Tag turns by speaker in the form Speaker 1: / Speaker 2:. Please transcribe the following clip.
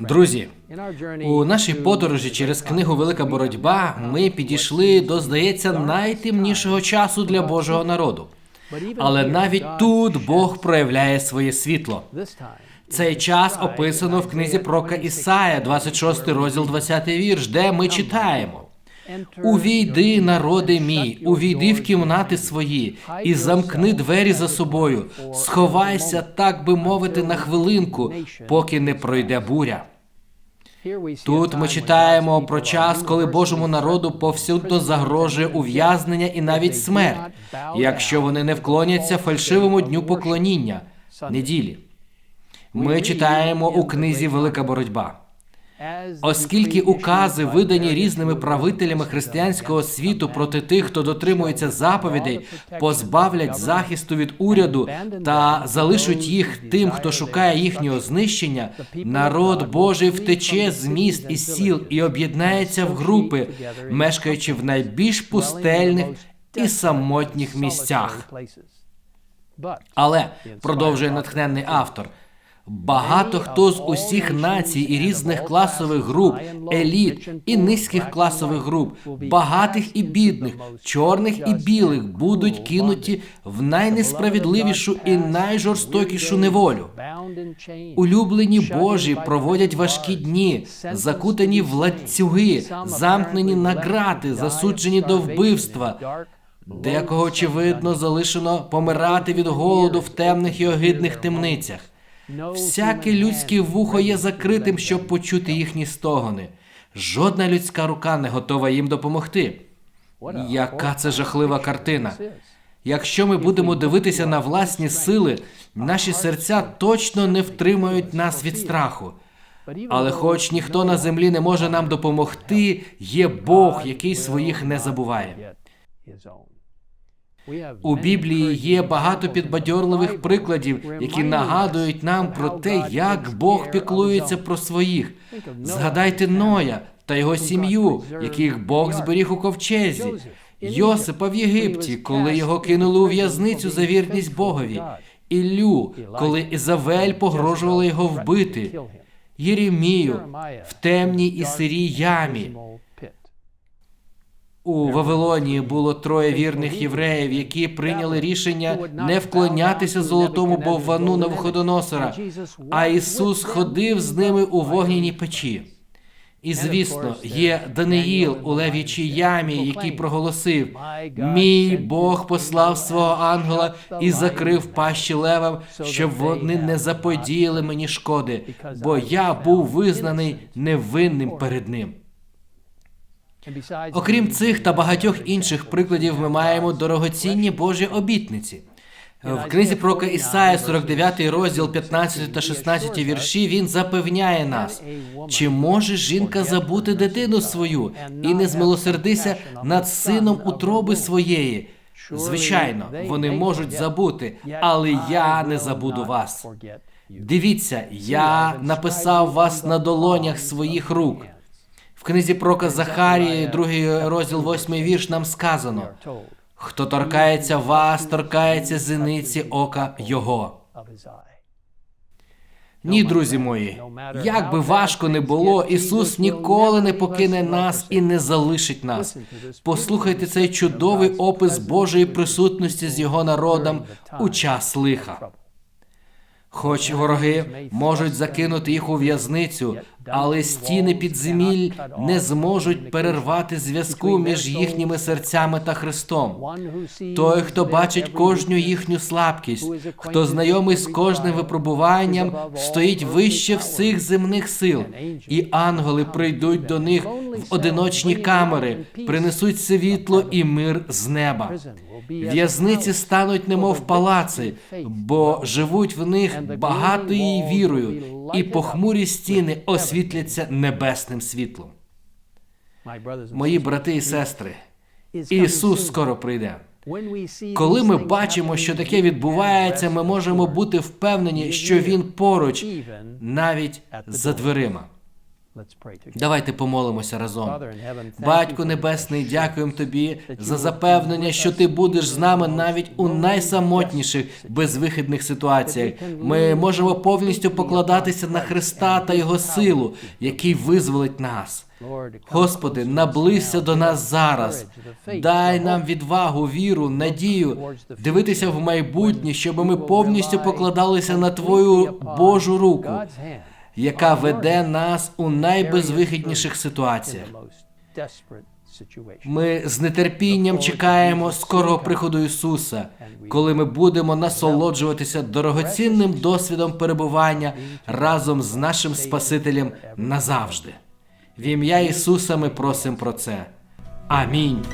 Speaker 1: Друзі, у нашій подорожі через книгу Велика боротьба ми підійшли до, здається, найтемнішого часу для Божого народу. Але навіть тут Бог проявляє своє світло. Цей час описано в книзі Прока Ісая, 26 розділ, 20 вірш, де ми читаємо. Увійди, народи мій, увійди в кімнати свої і замкни двері за собою. Сховайся, так би мовити, на хвилинку, поки не пройде буря. Тут ми читаємо про час, коли Божому народу повсюдно загрожує ув'язнення і навіть смерть, якщо вони не вклоняться фальшивому дню поклоніння неділі. Ми читаємо у книзі Велика боротьба. Оскільки укази, видані різними правителями християнського світу проти тих, хто дотримується заповідей, позбавлять захисту від уряду та залишать їх тим, хто шукає їхнього знищення, народ Божий втече з міст і сіл і об'єднається в групи, мешкаючи в найбільш пустельних і самотніх місцях. Але продовжує натхненний автор. Багато хто з усіх націй і різних класових груп, еліт і низьких класових груп, багатих і бідних, чорних і білих будуть кинуті в найнесправедливішу і найжорстокішу неволю. Улюблені Божі проводять важкі дні, закутані в ланцюги, замкнені на грати, засуджені до вбивства. Декого, очевидно, залишено помирати від голоду в темних і огидних темницях. Всяке людське вухо є закритим, щоб почути їхні стогони. Жодна людська рука не готова їм допомогти. Яка це жахлива картина? Якщо ми будемо дивитися на власні сили, наші серця точно не втримають нас від страху. Але, хоч ніхто на землі не може нам допомогти, є Бог, який своїх не забуває. У Біблії є багато підбадьорливих прикладів, які нагадують нам про те, як Бог піклується про своїх. Згадайте Ноя та його сім'ю, яких Бог зберіг у ковчезі, Йосипа в Єгипті, коли його кинули у в'язницю за вірність Богові, Іллю, коли Ізавель погрожувала його вбити, Єремію в темній і сирій ямі. У Вавилонії було троє вірних євреїв, які прийняли рішення не вклонятися золотому боввану Навуходоносора, а Ісус ходив з ними у вогняній печі. І звісно, є Даниїл у левічій ямі, який проголосив: Мій Бог послав свого ангела і закрив пащі левам, щоб вони не заподіяли мені шкоди, бо я був визнаний невинним перед ним. Окрім цих та багатьох інших прикладів, ми маємо дорогоцінні Божі обітниці. В книзі про Ісая, 49 розділ, 15 та 16 вірші, він запевняє нас, чи може жінка забути дитину свою і не змилосердися над сином утроби своєї? Звичайно, вони можуть забути, але я не забуду вас. Дивіться, я написав вас на долонях своїх рук. Книзі Прока Захарії, другий розділ, восьмий вірш, нам сказано: хто торкається вас, торкається зениці ока Його. Ні, друзі мої, як би важко не було, Ісус ніколи не покине нас і не залишить нас. Послухайте цей чудовий опис Божої присутності з його народом у час лиха. Хоч вороги можуть закинути їх у в'язницю, але стіни підземіль не зможуть перервати зв'язку між їхніми серцями та Христом. Той, хто бачить кожну їхню слабкість, хто знайомий з кожним випробуванням, стоїть вище всіх земних сил, і ангели прийдуть до них в одиночні камери, принесуть світло і мир з неба. В'язниці стануть, немов палаци, бо живуть в них багатою вірою, і похмурі стіни освітляться небесним світлом. Мої брати і сестри, Ісус скоро прийде. Коли ми бачимо, що таке відбувається, ми можемо бути впевнені, що Він поруч, навіть за дверима. Давайте помолимося разом. Батько Небесний, дякуємо тобі за запевнення, що ти будеш з нами навіть у найсамотніших безвихідних ситуаціях. Ми можемо повністю покладатися на Христа та Його силу, який визволить нас. Господи, наблизься до нас зараз. Дай нам відвагу, віру, надію дивитися в майбутнє, щоб ми повністю покладалися на Твою Божу руку, яка веде нас у найбезвихідніших ситуаціях. Ми з нетерпінням чекаємо скорого приходу Ісуса, коли ми будемо насолоджуватися дорогоцінним досвідом перебування разом з нашим Спасителем назавжди. В ім'я Ісуса ми просимо про це. Амінь.